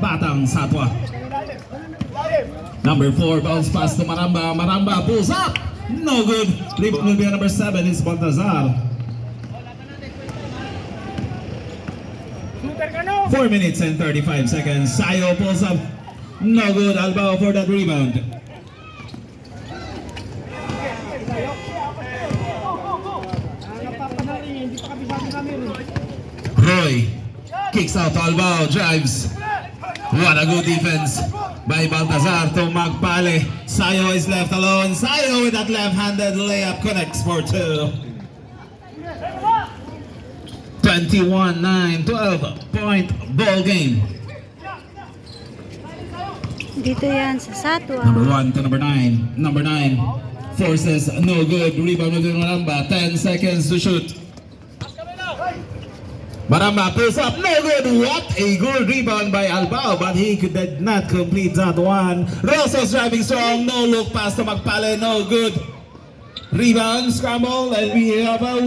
Batang Satwa. Number 4, bounce pass to Maramba. Maramba pulls up. No good. Rebound will be number 7 is Baltazar. Super ka no? 4 minutes and 35 seconds. Sayo pulls up. No good. Albao for that rebound. Roy kicks out Albao, drives. What a good defense by Baltazar to Magpale. Sayo is left alone. Sayo with that left-handed layup connects for two. 21-9, 12 point ball game. Dito yan sa Satwa. Number one to number nine. Number nine forces no good. Rebound with Maramba. 10 seconds to shoot. Maramba pulls up. No good. What a good rebound by Albao. But he could not complete that one. Rosas driving strong. No look past to Magpale. No good. Rebound, scramble, and we have a